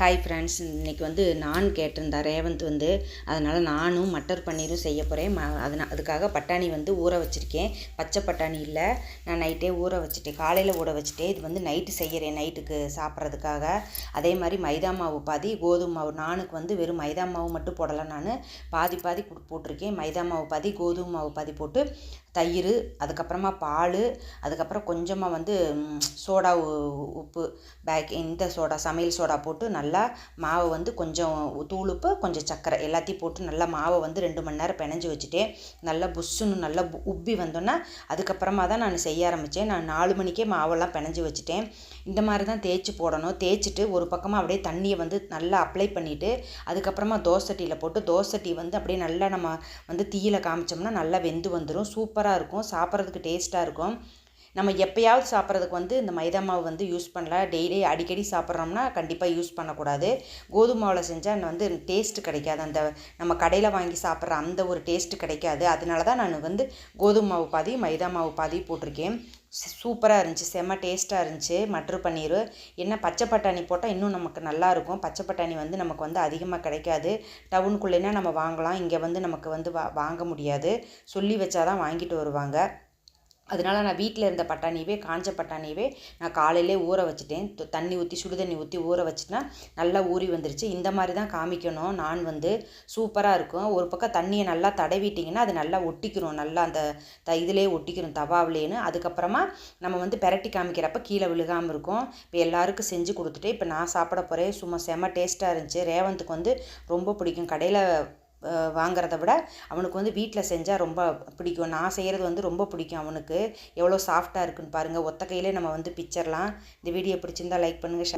Hi friends இன்றைக்கி வந்து நான் கேட்டிருந்தா ரேவந்த் வந்து அதனால் நானும் மட்டர் பன்னீரும் செய்ய போகிறேன் ம அதனால் அதுக்காக பட்டாணி வந்து ஊற வச்சுருக்கேன். பச்சை பட்டாணி இல்லை. நான் நைட்டே ஊற வச்சுட்டேன் காலையில் ஊற வச்சுட்டேன் இது வந்து நைட்டு செய்கிறேன் நைட்டுக்கு சாப்பிட்றதுக்காக. அதே மாதிரி மைதா மாவு பாதி கோதுமை மாவு நானுக்கு வந்து வெறும் மைதா மாவு மட்டும் போடலை நான். பாதி பாதி போட்டிருக்கேன். மைதா மாவு பாதி கோதுமை மாவு பாதி போட்டு தயிர் அதுக்கப்புறமா பால் அதுக்கப்புறம் கொஞ்சமாக வந்து சோடா உ- உப்பு பேக் இந்த சோடா சமையல் சோடா போட்டு நல்லா மாவை வந்து கொஞ்சம் தூள் உப்பு கொஞ்சம் சர்க்கரை எல்லாத்தையும் போட்டு நல்லா மாவை வந்து ரெண்டு மணி நேரம் பிணைஞ்சி வச்சுட்டேன் நல்லா புஷ்ஷுன்னு நல்லா உப்பி வந்தோன்னே அதுக்கப்புறமா தான் நான் செய்ய ஆரம்பித்தேன் நான் நாலு மணிக்கே மாவெல்லாம் பிணைஞ்சி வச்சுட்டேன். இந்த மாதிரி தான் தேய்ச்சி போடணும். தேய்ச்சிட்டு ஒரு பக்கமாக அப்படியே தண்ணியை வந்து நல்லா அப்ளை பண்ணிவிட்டு அதுக்கப்புறமா தோசை டீயில் போட்டு தோசை டீ வந்து அப்படியே நல்லா நம்ம வந்து தீயில காமிச்சோம்னா நல்லா வெந்து வந்துடும் சூப்பராக இருக்கும் சாப்பிட்றதுக்கு டேஸ்ட்டாக இருக்கும். நம்ம எப்பயாவது சாப்பிட்றதுக்கு வந்து இந்த மைதா மாவு வந்து யூஸ் பண்ணல டெய்லி அடிக்கடி சாப்பிட்றோம்னா கண்டிப்பாக யூஸ் பண்ணக்கூடாது. கோதுமை மாவில் செஞ்சால் வந்து டேஸ்ட்டு கிடைக்காது. அந்த நம்ம கடையில் வாங்கி சாப்பிட்ற அந்த ஒரு டேஸ்ட்டு கிடைக்காது. அதனால தான் நான் வந்து கோதுமை மாவு பாதி மைதா மாவு பாதி போட்டிருக்கேன். சூப்பராக இருந்துச்சு. செம்ம டேஸ்ட்டாக இருந்துச்சு. மட்ரு பன்னீர். என்ன பச்சை பட்டாணி போட்டால் இன்னும் நமக்கு நல்லாயிருக்கும் பச்சை பட்டாணி வந்து நமக்கு வந்து அதிகமாக கிடைக்காது. டவுனுக்குள்ளேனா நம்ம வாங்கலாம். இங்கே வந்து நமக்கு வந்து வா வாங்க முடியாது. சொல்லி வச்சாதான் வாங்கிட்டு வருவாங்க. அதனால் நான் வீட்டில் இருந்த பட்டாணியவே காஞ்ச பட்டாணியவே நான் காலையிலே ஊற வச்சுட்டேன். தண்ணி ஊற்றி சுடு தண்ணி ஊற்றி ஊற வச்சுட்டா நல்லா ஊறி வந்துருச்சு. இந்த மாதிரி தான் காமிக்கணும். நான் வந்து சூப்பராக இருக்கும். ஒரு பக்கம் தண்ணியை நல்லா தடவிட்டிங்கன்னா அது நல்லா ஒட்டிக்கிறோம் நல்லா அந்த த இதிலே ஒட்டிக்கிறோம் தவாவிலேன்னு. அதுக்கப்புறமா நம்ம வந்து பெரட்டி காமிக்கிறப்ப கீழே விழுகாமல் இருக்கும். இப்போ எல்லாருக்கும் செஞ்சு கொடுத்துட்டு இப்போ நான் சாப்பிட போகிறேன் சும்மா செம்ம டேஸ்ட்டாக இருந்துச்சு. ரேவந்துக்கு வந்து ரொம்ப பிடிக்கும். கடையில் வாங்கிறத விட அவனுக்கு வந்து வீட்டில் செஞ்சால் ரொம்ப பிடிக்கும். நான் செய்கிறது வந்து ரொம்ப பிடிக்கும் அவனுக்கு. எவ்வளோ சாஃப்டாக இருக்குன்னு பாருங்கள் ஒத்த கையிலே நம்ம வந்து பிச்சர்லாம் இந்த வீடியோ பிடிச்சிருந்தா லைக் பண்ணுங்கள்